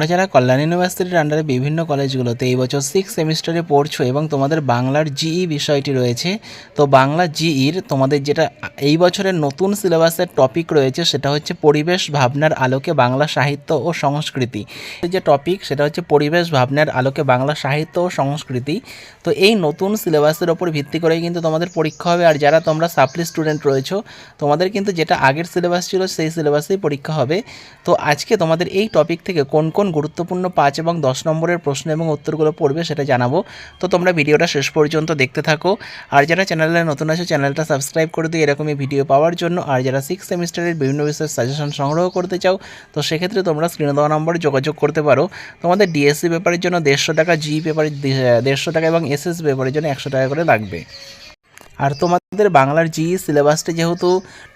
তোমরা যারা কল্যাণ ইউনিভার্সিটির আন্ডারে বিভিন্ন কলেজগুলোতে এই বছর সিক্স সেমিস্টারে পড়ছো এবং তোমাদের বাংলার জিই বিষয়টি রয়েছে, তো বাংলা জিইর তোমাদের যেটা এই বছরের নতুন সিলেবাসের টপিক রয়েছে সেটা হচ্ছে পরিবেশ ভাবনার আলোকে বাংলা সাহিত্য ও সংস্কৃতি। যে টপিক সেটা হচ্ছে পরিবেশ ভাবনার আলোকে বাংলা সাহিত্য ও সংস্কৃতি। তো এই নতুন সিলেবাসের ওপর ভিত্তি করেই কিন্তু তোমাদের পরীক্ষা হবে আর যারা তোমরা সাপ্লি স্টুডেন্ট রয়েছো, তোমাদের কিন্তু যেটা আগের সিলেবাস ছিল সেই সিলেবাসেই পরীক্ষা হবে। তো আজকে তোমাদের এই টপিক থেকে কোন কোন গুরুত্বপূর্ণ পাঁচ এবং দশ নম্বরের প্রশ্ন এবং উত্তরগুলো পড়বে, সেটা জানাব। তো তোমরা ভিডিওটা শেষ পর্যন্ত দেখতে থাকো। আর যারা চ্যানেলে নতুন আছে, চ্যানেলটা সাবস্ক্রাইব করে দিও, এরকমই ভিডিও পাওয়ার জন্য। আর যারা সিক্স সেমিস্টারের বিভিন্ন বিষয়ের সাজেশন সংগ্রহ করতে চাও, তো সেক্ষেত্রে তোমরা স্ক্রিনে দেওয়া নম্বরে যোগাযোগ করতে পারো। তোমাদের ডিএসসি পেপারের জন্য দেড়শো টাকা জি পেপারের দেড়শো টাকা এবং এসএস পেপারের জন্য একশো টাকা করে লাগবে। আর তোমাদের বাংলার জি সিলেবাসটা যেহেতু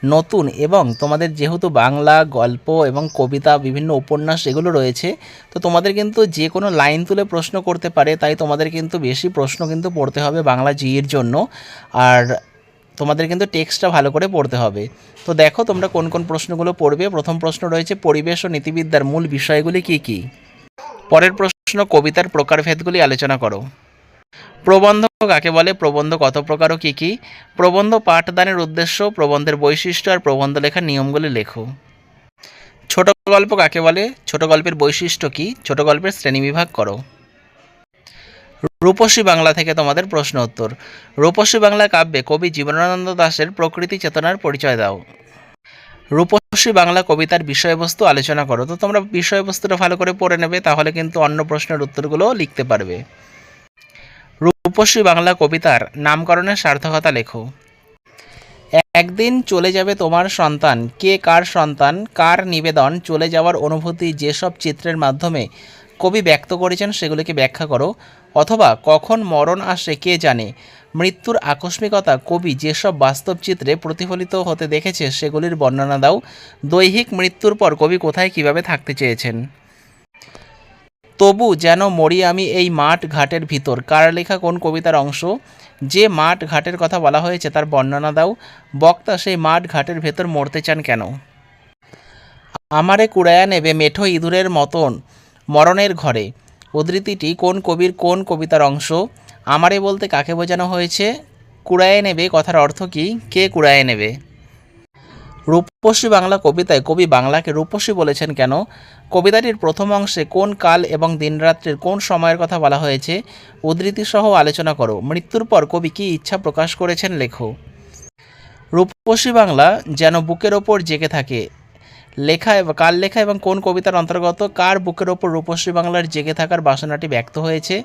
নতুন এবং তোমাদের যেহেতু বাংলা, গল্প এবং কবিতা, বিভিন্ন উপন্যাস এগুলো রয়েছে, তো তোমাদের কিন্তু যে কোনো লাইন তুলে প্রশ্ন করতে পারে, তাই তোমাদের কিন্তু বেশি প্রশ্ন কিন্তু পড়তে হবে বাংলা জিইর জন্য। আর তোমাদের কিন্তু টেক্সটটা ভালো করে পড়তে হবে। তো দেখো তোমরা কোন কোন প্রশ্নগুলো পড়বে। প্রথম প্রশ্ন রয়েছে, পরিবেশ ও নীতিবিদ্যার মূল বিষয়গুলি কী কী? পরের প্রশ্ন, কবিতার প্রকারভেদগুলি আলোচনা করো। প্রবন্ধ কাকে বলে? প্রবন্ধ কত প্রকার ও কী কী? প্রবন্ধ পাঠদানের উদ্দেশ্য, প্রবন্ধের বৈশিষ্ট্য আর প্রবন্ধ লেখার নিয়মগুলি লেখো। ছোট গল্প কাকে বলে? ছোট গল্পের বৈশিষ্ট্য কী? ছোট গল্পের শ্রেণীবিভাগ করো। রূপসী বাংলা থেকে তোমাদের প্রশ্ন উত্তর। রূপসী বাংলা কাব্যে কবি জীবনানন্দ দাশের প্রকৃতি চেতনার পরিচয় দাও। রূপসী বাংলা কবিতার বিষয়বস্তু আলোচনা করো। তো তোমরা বিষয়বস্তুটা ভালো করে পড়ে নেবে, তাহলে কিন্তু অন্য প্রশ্নের উত্তরগুলো লিখতে পারবে। রূপসী বাংলা কবিতার নামকরণের সার্থকতা লেখো। একদিন চলে যাবে তোমার সন্তান। কে কার সন্তান? কার নিবেদন? চলে যাওয়ার অনুভূতি যেসব চিত্রের মাধ্যমে কবি ব্যক্ত করেছেন সেগুলিকে ব্যাখ্যা করো। অথবা কখন মরণ আসে কে জানে? মৃত্যুর আকস্মিকতা কবি যেসব বাস্তব চিত্রে প্রতিফলিত হতে দেখেছে সেগুলির বর্ণনা দাও। দৈহিক মৃত্যুর পর কবি কোথায় কীভাবে থাকতে চেয়েছেন? তবু যেন মরি আমি এই মাঠ ঘাটের ভিতর। কার লেখা কোন কবিতার অংশ? যে মাঠ ঘাটের কথা বলা হয়েছে তার বর্ণনা দাও। বক্তা সেই মাঠ ঘাটের ভেতর মরতে চান কেন? আমারে কুড়ায়া নেবে মেঠো ইঁদুরের মতন মরণের ঘরে। উদ্ধৃতিটি কোন কবির কোন কবিতার অংশ? আমারে বলতে কাকে বোঝানো হয়েছে? কুড়ায়ে নেবে কথার অর্থ কী? কে কুড়ায়ে নেবে? রূপসী বাংলা কবিতায় কবি বাংলাকে রূপসী বলেছেন কেন? কবিতাটির প্রথম অংশে কোন কাল এবং দিনরাত্রির কোন সময়ের কথা বলা হয়েছে? উদ্ধৃতিসহ আলোচনা করো। মৃত্যুর পর কবি কী ইচ্ছা প্রকাশ করেছেন লেখো। রূপসী বাংলা যেন বুকের ওপর জেগে থাকে। লেখা কার লেখা এবং কোন কবিতার অন্তর্গত, কার বুকের ওপর রূপশ্রী বাংলার জেগে থাকার বাসনাটি ব্যক্ত হয়েছে?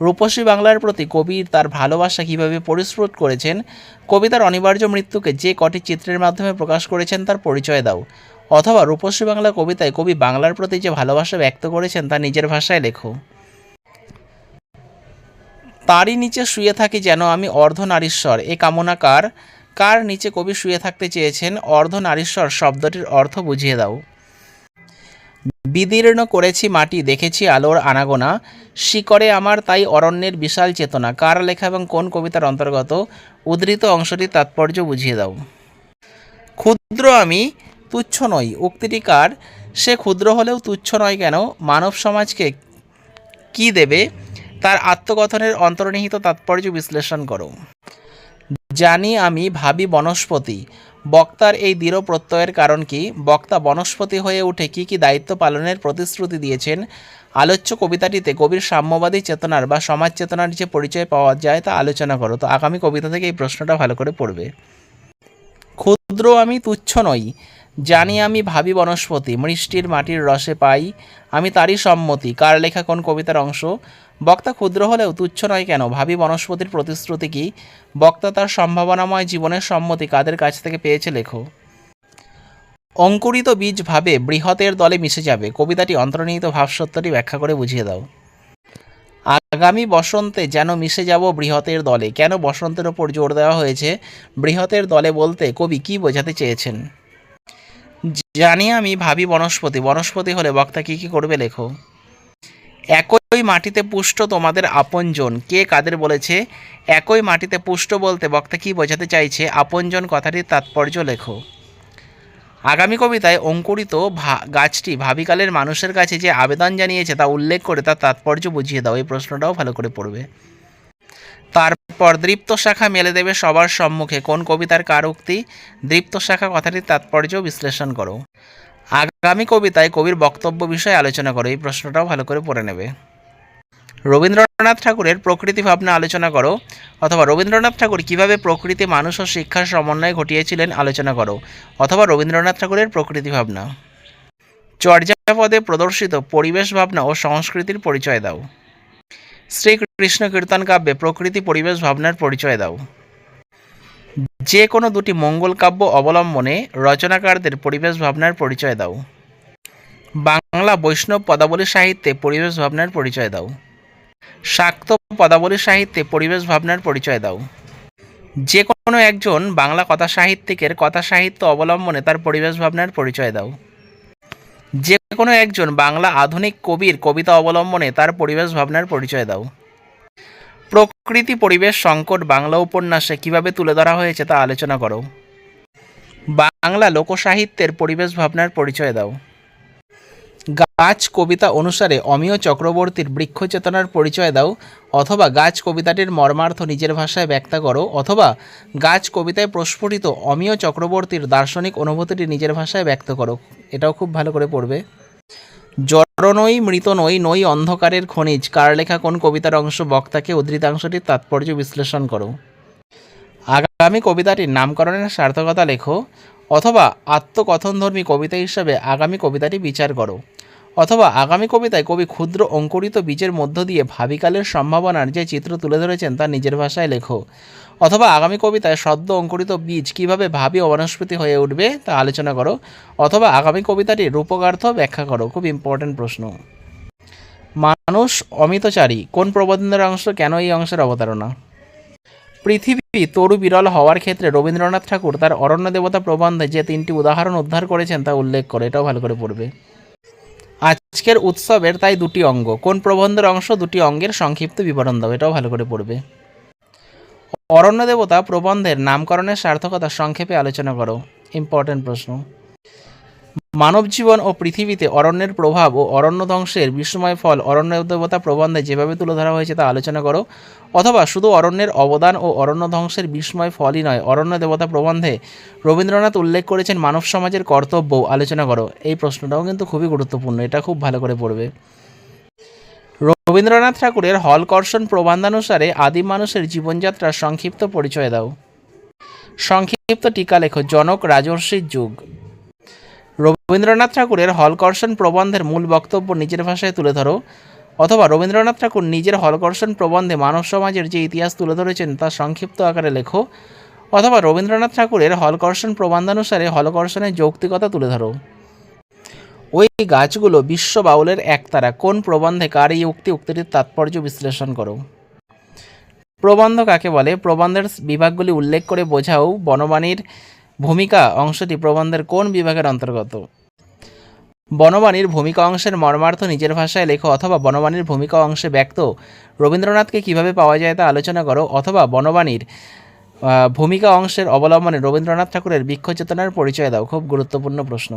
রূপশ্রী বাংলার প্রতি কবির তার ভালোবাসা কীভাবে পরিস্ফুট করেছেন? কবিতার অনিবার্য মৃত্যুকে যে কটি চিত্রের মাধ্যমে প্রকাশ করেছেন তার পরিচয় দাও। অথবা রূপশ্রী বাংলা কবিতায় কবি বাংলার প্রতি যে ভালোবাসা ব্যক্ত করেছেন তা নিজের ভাষায় লেখো। তারই নিচে শুয়ে থাকি যেন আমি অর্ধনারীশ্বর এ কামনা কার নিচে কবি শুয়ে থাকতে চেয়েছেন? অর্ধনারীশ্বর শব্দটির অর্থ বুঝিয়ে দাও। বিদীর্ণ করেছি মাটি, দেখেছি আলোর আনাগোনা। শিকরে আমার তাই অরণ্যের বিশাল চেতনা। কার লেখা এবং কোন কবিতার অন্তর্গত? উদ্ধৃত অংশটির তাৎপর্য বুঝিয়ে দাও। ক্ষুদ্র আমি, তুচ্ছ নই। উক্তিটি কার? সে ক্ষুদ্র হলেও তুচ্ছ নয় কেন? মানব সমাজকে কি দেবে? তার আত্মকথনের অন্তর্নিহিত তাৎপর্য বিশ্লেষণ করো। জানি আমি ভাবি বনস্পতি। বক্তার এই দৃঢ় প্রত্যয়ের কারণ কি? বক্তা বনস্পতি হয়ে উঠে কি কি দায়িত্ব পালনের প্রতিশ্রুতি দিয়েছেন? আলোচ্য কবিতাটিতে কবির সাম্যবাদী চেতনার বা সমাজ চেতনার যে পরিচয় পাওয়া যায় তা আলোচনা করো। তো আগামী কবিতা থেকে এই প্রশ্নটা ভালো করে পড়বে। ক্ষুদ্র আমি তুচ্ছ নই। জানি আমি ভাবি বনস্পতি। মৃষ্টির মাটির রসে পাই। আমি তারই সম্মতি। কার লেখা কোন কবিতার অংশ? বক্তা ক্ষুদ্র হলেও তুচ্ছ নয় কেন? ভাবি বনস্পতির প্রতিশ্রুতি কি? বক্তা তার সম্ভাবনাময় জীবনের সম্মতি কাদের কাছ থেকে পেয়েছে লেখো। অঙ্কুরিত বীজ ভাবে বৃহতের দলে মিশে যাবে। কবিতাটি অন্তর্নিহিত ভাবসত্যটি ব্যাখ্যা করে বুঝিয়ে দাও। আগামী বসন্তে যেন মিশে যাব বৃহতের দলে। কেন বসন্তের ওপর জোর দেওয়া হয়েছে? বৃহতের দলে বলতে কবি কি বোঝাতে চেয়েছেন? জানি আমি ভাবি বনস্পতি। বনস্পতি হলে বক্তা কি কি করবে লেখো? একই মাটিতে পুষ্ট তোমাদের আপনজন। কে কাদের বলেছে? একই মাটিতে পুষ্ট বলতে বক্তা কি বোঝাতে চাইছে? আপনজন কথাটির তাৎপর্য লেখো। আগামী কবিতায় অঙ্কুরিত গাছটি ভাবিকালের মানুষের কাছে যে আবেদন জানিয়েছে তা উল্লেখ করে তার তাৎপর্য বুঝিয়ে দাও। এই প্রশ্নটাও ভালো করে পড়বে। তারপর দৃপ্ত শাখা মেলে দেবে সবার সম্মুখে। কোন কবিতার কার উক্তি? দৃপ্ত শাখা কথাটির তাৎপর্য বিশ্লেষণ করো। আগামী কবিতায় কবির বক্তব্য বিষয়ে আলোচনা করো, এই প্রশ্নটাও ভালো করে পড়ে নেবে। রবীন্দ্রনাথ ঠাকুরের প্রকৃতি ভাবনা আলোচনা করো, অথবা রবীন্দ্রনাথ ঠাকুর কীভাবে প্রকৃতি, মানুষ ও শিক্ষার সমন্বয় ঘটিয়েছিলেন আলোচনা করো, অথবা রবীন্দ্রনাথ ঠাকুরের প্রকৃতি ভাবনা। চর্যাপদে প্রদর্শিত পরিবেশ ভাবনা ও সংস্কৃতির পরিচয় দাও। শ্রীকৃষ্ণ কীর্তন কাব্যে প্রকৃতি পরিবেশ ভাবনার পরিচয় দাও। যে কোনো দুটি মঙ্গল কাব্য অবলম্বনে রচনাকারদের পরিবেশ ভাবনার পরিচয় দাও। বাংলা বৈষ্ণব পদাবলী সাহিত্যে পরিবেশ ভাবনার পরিচয় দাও। শাক্ত পদাবলী সাহিত্যে পরিবেশ ভাবনার পরিচয় দাও। যে কোনো একজন বাংলা কথা সাহিত্যিকের কথা সাহিত্য অবলম্বনে তার পরিবেশ ভাবনার পরিচয় দাও। যে কোনো একজন বাংলা আধুনিক কবির কবিতা অবলম্বনে তার পরিবেশ ভাবনার পরিচয় দাও। প্রকৃতি পরিবেশ সংকট বাংলা উপন্যাসে কীভাবে তুলে ধরা হয়েছে তা আলোচনা করো। বাংলা লোকসাহিত্যের পরিবেশ ভাবনার পরিচয় দাও। গাছ কবিতা অনুসারে অমিয় চক্রবর্তীর বৃক্ষ চেতনার পরিচয় দাও, অথবা গাছ কবিতাটির মর্মার্থ নিজের ভাষায় ব্যক্ত করো, অথবা গাছ কবিতায় প্রস্ফুটিত অমিয় চক্রবর্তীর দার্শনিক অনুভূতিটি নিজের ভাষায় ব্যক্ত করো। এটাও খুব ভালো করে পড়বে। জড় নই, মৃত নই নই অন্ধকারের খনিজ। কার লেখা কোন কবিতার অংশ? বক্তাকে উদ্ধৃতাংশটির তাৎপর্য বিশ্লেষণ করো। আগামী কবিতাটির নামকরণের সার্থকতা লেখো, অথবা আত্মকথনধর্মী কবিতা হিসাবে আগামী কবিতাটি বিচার করো, অথবা আগামী কবিতায় কবি ক্ষুদ্র অঙ্কুরিত বীজের মধ্য দিয়ে ভাবিকালের সম্ভাবনার যে চিত্র তুলে ধরেছেন তা নিজের ভাষায় লেখো। অথবা আগামী কবিতায় সদ্য অঙ্কুরিত বীজ কীভাবে ভাবি ও বনস্পতি হয়ে উঠবে তা আলোচনা করো, অথবা আগামী কবিতাটির রূপকার্থ ব্যাখ্যা করো, খুব ইম্পর্ট্যান্ট প্রশ্ন। মানুষ অমিতচারী, কোন প্রবন্ধের অংশ কেন এই অংশের অবতারণা? পৃথিবী তরু বিরল হওয়ার ক্ষেত্রে রবীন্দ্রনাথ ঠাকুর তার অরণ্য দেবতা প্রবন্ধে যে তিনটি উদাহরণ উদ্ধার করেছেন তা উল্লেখ করে, এটাও ভালো করে পড়বে। আজকের উৎসবের তাই দুটি অঙ্গ, কোন প্রবন্ধের অংশ দুটি অঙ্গের সংক্ষিপ্ত বিবরণ দাও, এটাও ভালো করে পড়বে। অরণ্য দেবতা প্রবন্ধের নামকরণের সার্থকতা সংক্ষেপে আলোচনা করো। ইম্পর্টেন্ট প্রশ্ন। মানব জীবন ও পৃথিবীতে অরণ্যের প্রভাব ও অরণ্য ধ্বংসের বিস্ময় ফল অরণ্য দেবতা প্রবন্ধে যেভাবে তুলে ধরা হয়েছে তা আলোচনা করো। অথবা শুধু অরণ্যের অবদান ও অরণ্য ধ্বংসের বিস্ময় ফলই নয়, অরণ্য দেবতা প্রবন্ধে রবীন্দ্রনাথ উল্লেখ করেছেন মানব সমাজের কর্তব্য, আলোচনা করো। এই প্রশ্নটাও কিন্তু খুবই গুরুত্বপূর্ণ, এটা খুব ভালো করে পড়বে। রবীন্দ্রনাথ ঠাকুরের হলকর্ষণ প্রবন্ধানুসারে আদিম মানুষের জীবনযাত্রার সংক্ষিপ্ত পরিচয় দাও। সংক্ষিপ্ত টিকা লেখো জনক রাজর্ষির যুগ। রবীন্দ্রনাথ ঠাকুরের হলকর্ষণ প্রবন্ধের মূল বক্তব্য নিজের ভাষায় তুলে ধরো, অথবা রবীন্দ্রনাথ ঠাকুর নিজের হলকর্ষণ প্রবন্ধে মানব সমাজের যে ইতিহাস তুলে ধরেছেন তা সংক্ষিপ্ত আকারে লেখো, অথবা রবীন্দ্রনাথ ঠাকুরের হলকর্ষণ প্রবন্ধানুসারে হলকর্ষণের যৌক্তিকতা তুলে ধরো। ওই গাছগুলো বিশ্ব বাউলের একতারা। কোন প্রবন্ধে কার এই উক্তি, উক্তিটির তাৎপর্য বিশ্লেষণ করো? প্রবন্ধ কাকে বলে? প্রবন্ধের বিভাগগুলি উল্লেখ করে বোঝাও বনবাণীর ভূমিকা অংশটি প্রবন্ধের কোন বিভাগের অন্তর্গত? বনবাণীর ভূমিকা অংশের মর্মার্থ নিজের ভাষায় লেখো অথবা বনবাণীর ভূমিকা অংশে ব্যক্ত। রবীন্দ্রনাথকে কীভাবে পাওয়া যায় তা আলোচনা করো অথবা বনবাণীর ভূমিকা অংশের অবলম্বনে রবীন্দ্রনাথ ঠাকুরের বৃক্ষ চেতনার পরিচয় দাও। খুব গুরুত্বপূর্ণ প্রশ্ন।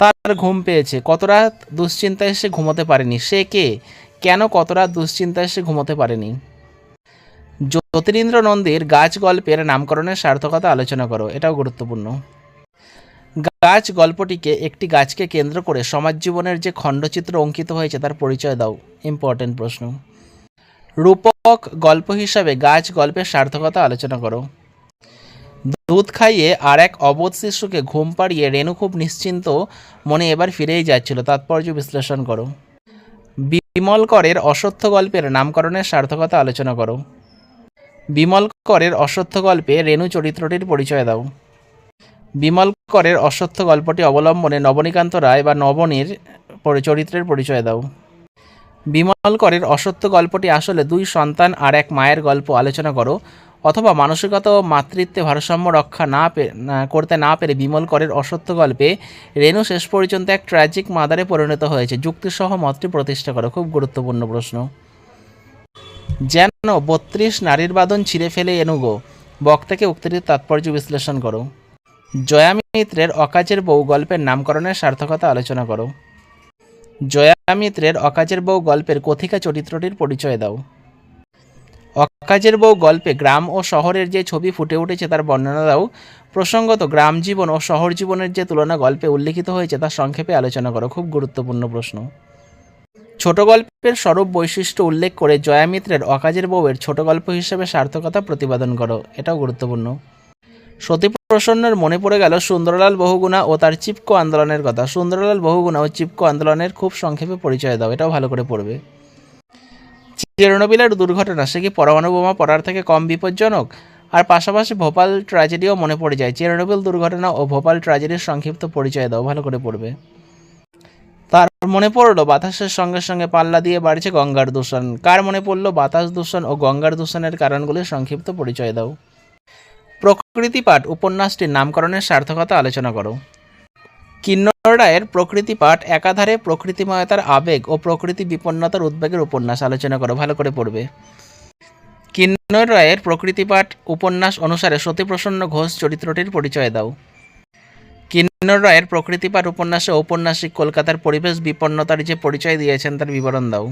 তার ঘুম পেয়েছে। কত রাত দুশ্চিন্তায় সে ঘুমোতে পারেনি? সে কে? কেন কত রাত দুশ্চিন্তায় সে ঘুমোতে পারেনি? জ্যোতিরিন্দ্র নন্দীর গাছ গল্পের নামকরণের সার্থকতা আলোচনা করো। এটাও গুরুত্বপূর্ণ। গাছ গল্পটিকে একটি গাছকে কেন্দ্র করে সমাজ জীবনের যে খণ্ডচিত্র অঙ্কিত হয়েছে তার পরিচয় দাও। ইম্পর্টেন্ট প্রশ্ন। রূপক গল্প হিসাবে গাছ গল্পের সার্থকতা আলোচনা করো। দুধ খাইয়ে আর এক অবোধ শিশুকে ঘুম পাড়িয়ে রেণু খুব নিশ্চিন্ত মনে এবার ফিরেই যাচ্ছিল। তাৎপর্য বিশ্লেষণ করো। বিমল করের অসত্য গল্পের নামকরণের সার্থকতা আলোচনা করো। বিমল করের অসত্য গল্পে রেণু চরিত্রটির পরিচয় দাও। বিমল করের অসত্য গল্পটি অবলম্বনে নবনীকান্ত রায় বা নবনীর চরিত্রের পরিচয় দাও। বিমল করের অসত্য গল্পটি আসলে দুই সন্তান আর এক মায়ের গল্প। আলোচনা করো। অথবা মানসিকতা ও মাতৃত্বে ভারসাম্য রক্ষা না করতে না পেরে বিমল করের অসত্য গল্পে রেণু শেষ পর্যন্ত এক ট্র্যাজিক মাদারে পরিণত হয়েছে। যুক্তিসহ মতটি প্রতিষ্ঠা করো। খুব গুরুত্বপূর্ণ প্রশ্ন। যেন বত্রিশ নারীর বাদন ছিঁড়ে ফেলে এনুগো বক্তাকে উক্তিটির তাৎপর্য বিশ্লেষণ করো। জয়া মিত্রের অকাজের বউ গল্পের নামকরণের সার্থকতা আলোচনা করো। জয়া মিত্রের অকাজের বউ গল্পের কথিকা চরিত্রটির পরিচয় দাও। অকাজের বউ গল্পে গ্রাম ও শহরের যে ছবি ফুটে উঠেছে তার বর্ণনা দাও প্রসঙ্গত গ্রাম জীবন ও শহর জীবনের যে তুলনা গল্পে উল্লিখিত হয়েছে তার সংক্ষেপে আলোচনা করো, খুব গুরুত্বপূর্ণ প্রশ্ন। ছোট গল্পের স্বরূপ বৈশিষ্ট্য উল্লেখ করে জয়া মিত্রের অকাজের বউয়ের ছোট গল্প হিসেবে সার্থকতা প্রতিপাদন করো, এটাও গুরুত্বপূর্ণ। সতী প্রসন্নের মনে পড়ে গেল সুন্দরলাল বহুগুণা ও তার চিপকো আন্দোলনের কথা। সুন্দরলাল বহুগুণা ও চিপকো আন্দোলনের খুব সংক্ষেপে পরিচয় দাও, এটাও ভালো করে পড়বে। চেরনোবিলের দুর্ঘটনা, সে কি পরমাণু বোমা পড়ার থেকে কম বিপজ্জনক? আর পাশাপাশি ভোপাল ট্র্যাজেডিও মনে পড়ে যায়, চেরনোবিল দুর্ঘটনা ও ভোপাল ট্র্যাজেডির সংক্ষিপ্ত পরিচয় দাও, ভালো করে পড়বে। তার মনে পড়ল, বাতাসের সঙ্গে সঙ্গে পাল্লা দিয়ে বাড়ছে গঙ্গার দূষণ। কার মনে পড়ল, বাতাস দূষণ ও গঙ্গার দূষণের কারণগুলির সংক্ষিপ্ত পরিচয় দাও। প্রকৃতি পাঠ, উপন্যাসটির নামকরণের সার্থকতা আলোচনা করো। কিন্নর রায়ের প্রকৃতি পাঠ একাধারে প্রকৃতিময়তার আবেগ ও প্রকৃতি বিপন্নতার উদ্বেগের উপন্যাস আলোচনা করো, ভালো করে পড়বে। কিন্নর রায়ের প্রকৃতিপাঠ উপন্যাস অনুসারে সতীপ্রসন্ন ঘোষ চরিত্রটির পরিচয় দাও। কিন্নর রায়ের প্রকৃতিপাঠ উপন্যাসে ঔপন্যাসিক কলকাতার পরিবেশ বিপন্নতার যে পরিচয় দিয়েছেন তার বিবরণ দাও।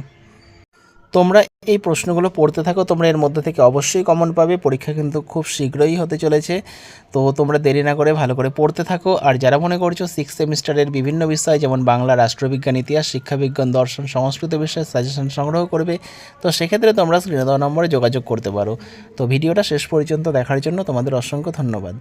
তোমরা এই প্রশ্নগুলো পড়তে থাকো, তোমরা এর মধ্যে থেকে অবশ্যই কমন পাবে। পরীক্ষা কিন্তু খুব শীঘ্রই হতে চলেছে। তো তোমরা দেরি না করে ভালো করে পড়তে থাকো। আর যারা মনে করছ সিক্স সেমিস্টারের বিভিন্ন বিষয়, যেমন বাংলা, রাষ্ট্রবিজ্ঞান, ইতিহাস, শিক্ষাবিজ্ঞান, দর্শন, সংস্কৃত বিষয়ে সাজেশন সংগ্রহ করবে, তো সেক্ষেত্রে তোমরা স্ক্রিনে দেওয়া নম্বরে যোগাযোগ করতে পারো। তো ভিডিওটা শেষ পর্যন্ত দেখার জন্য তোমাদের অসংখ্য ধন্যবাদ।